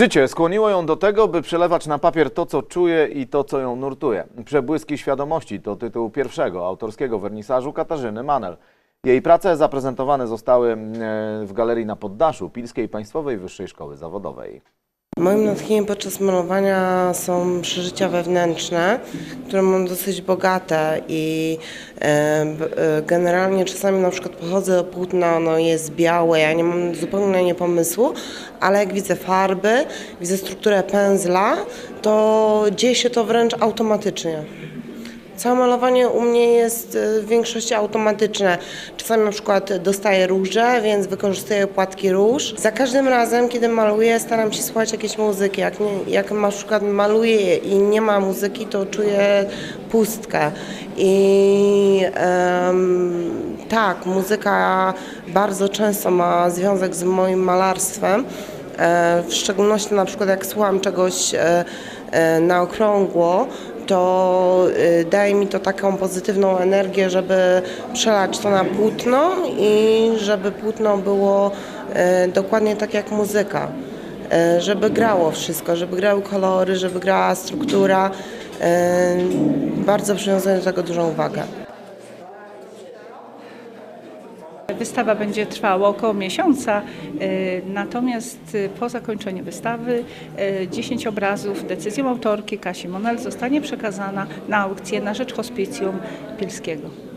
Życie skłoniło ją do tego, by przelewać na papier to, co czuje i to, co ją nurtuje. Przebłyski świadomości to tytuł pierwszego autorskiego wernisażu Katarzyny Manel. Jej prace zaprezentowane zostały e, w galerii na poddaszu Pilskiej Państwowej Wyższej Szkoły Zawodowej. Moim natchnieniem podczas malowania są przeżycia wewnętrzne, które mam dosyć bogate i e, e, generalnie czasami na przykład podchodzę do płótna, ono jest białe, ja nie mam zupełnie nie pomysłu, ale jak widzę farby, widzę strukturę pędzla, to dzieje się to wręcz automatycznie. Całe malowanie u mnie jest y, w większości automatyczne. Czasami na przykład dostaję róże, więc wykorzystuję płatki róż. Za każdym razem, kiedy maluję, staram się słuchać jakiejś muzyki. Jak, nie, jak na przykład maluję i nie ma muzyki, to czuję pustkę. I em, tak, muzyka bardzo często ma związek z moim malarstwem. E, W szczególności na przykład jak słucham czegoś e, e, na okrągło, to y, daje mi to taką pozytywną energię, żeby przelać to na płótno i żeby płótno było y, dokładnie tak jak muzyka. Y, Żeby grało wszystko, żeby grały kolory, żeby grała struktura. Bardzo przywiązuję do tego dużą uwagę. Wystawa będzie trwała około miesiąca, y, natomiast y, po zakończeniu wystawy y, 10 obrazów decyzją autorki Kasi Monel zostanie przekazana na aukcję na rzecz hospicjum Pilskiego.